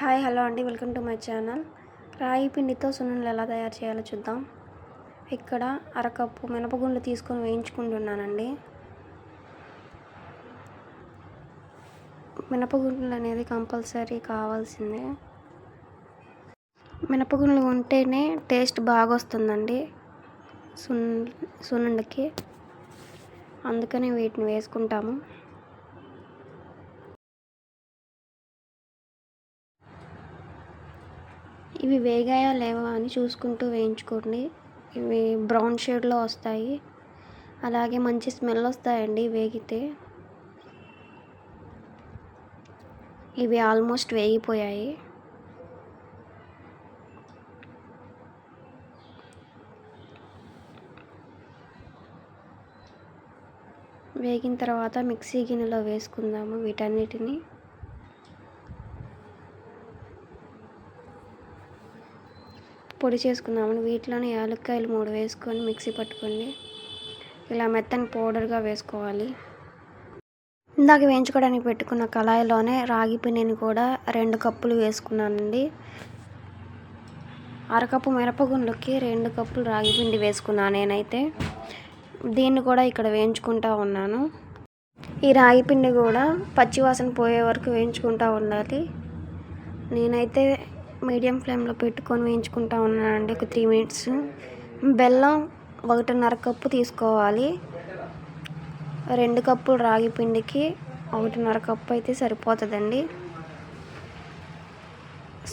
Hi hello అండి. Welcome to my channel. రాయి పిండితో సున్నుండలు ఎలా తయారు చేయాలో చూద్దాం. ఇక్కడ అరకప్పు మినపగుండ్లు తీసుకొని వేయించుకుంటున్నానండి. మినపగుండ్లు అనేది కంపల్సరీ కావాల్సిందే. మినపగుండ్లు ఉంటేనే టేస్ట్ బాగా వస్తుందండి సున్ సున్నుండకి. అందుకని వీటిని వేసుకుంటాము. ఇవి వేగాయా లేవా అని చూసుకుంటూ వేయించుకోండి. ఇవి బ్రౌన్ షేడ్లో వస్తాయి. అలాగే మంచి స్మెల్ వస్తాయండి వేగితే. ఇవి ఆల్మోస్ట్ వేగిపోయాయి. వేగిన తర్వాత మిక్సీ గిన్నెలో వేసుకుందాము వీటన్నిటిని. పొడి చేసుకుందామని వీటిలోనే యాలక్కాయలు మూడు వేసుకొని మిక్సీ పట్టుకోండి. ఇలా మెత్తని పౌడర్గా వేసుకోవాలి. ఇందాక వేయించుకోవడానికి పెట్టుకున్న కళాయిలోనే రాగి పిండిని కూడా రెండు కప్పులు వేసుకున్నానండి. అరకప్పు మిరపగుండ్లకి రెండు కప్పులు రాగి పిండి వేసుకున్నాను నేనైతే. దీన్ని కూడా ఇక్కడ వేయించుకుంటా ఉన్నాను. ఈ రాగి పిండి కూడా పచ్చివాసన పోయే వరకు వేయించుకుంటా ఉండాలి. నేనైతే మీడియం ఫ్లేమ్లో పెట్టుకొని వేయించుకుంటా ఉన్నానండి ఒక త్రీ మినిట్స్. బెల్లం ఒకటిన్నర కప్పు తీసుకోవాలి. రెండు కప్పులు రాగి పిండికి ఒకటిన్నర కప్పు అయితే సరిపోతుందండి.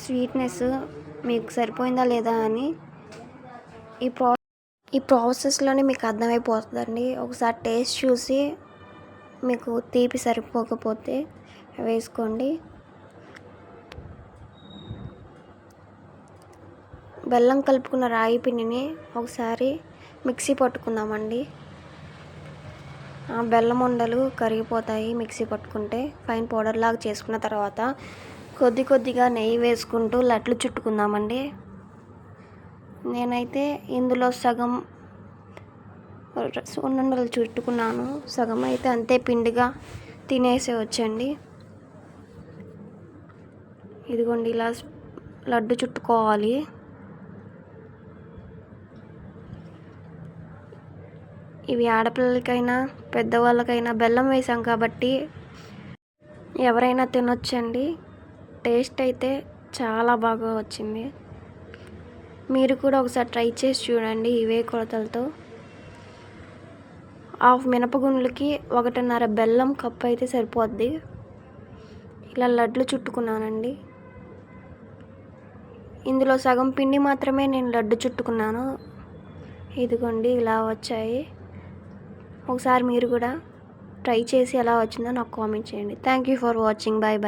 స్వీట్నెస్ మీకు సరిపోయిందా లేదా అని ఈ ప్రా ఈ ప్రాసెస్లోనే మీకు అర్థమైపోతుందండి. ఒకసారి టేస్ట్ చూసి మీకు తీపి సరిపోకపోతే వేసుకోండి. బెల్లం కలుపుకున్న రాగి పిండిని ఒకసారి మిక్సీ పట్టుకుందామండి. ఆ బెల్లం ఉండలు కరిగిపోతాయి మిక్సీ పట్టుకుంటే ఫైన్ పౌడర్ లాగా చేసుకున్న తర్వాత కొద్ది కొద్దిగా నెయ్యి వేసుకుంటూ లడ్లు చుట్టుకుందామండి. నేనైతే ఇందులో సగం సున్నుండలు చుట్టుకున్నాను. సగం అయితే అంతే పిండిగా తినేసే వచ్చండి. ఇదిగోండి ఇలా లడ్డు చుట్టుకోవాలి. ఇవి ఆడపిల్లలకైనా పెద్దవాళ్ళకైనా బెల్లం వేసాం కాబట్టి ఎవరైనా తినొచ్చండి. టేస్ట్ అయితే చాలా బాగా వచ్చింది. మీరు కూడా ఒకసారి ట్రై చేసి చూడండి ఇవే కొలతలతో. హాఫ్ మినపగుండ్లకి ఒకటిన్నర బెల్లం కప్పు అయితే సరిపోద్ది. ఇలా లడ్లు చుట్టుకున్నానండి. ఇందులో సగం పిండి మాత్రమే నేను లడ్డు చుట్టుకున్నాను. ఇదిగోండి ఇలా వచ్చాయి. ఒకసారి మీరు కూడా ట్రై చేసి ఎలా వచ్చిందో నాకు కామెంట్ చేయండి. Thank you for watching bye bye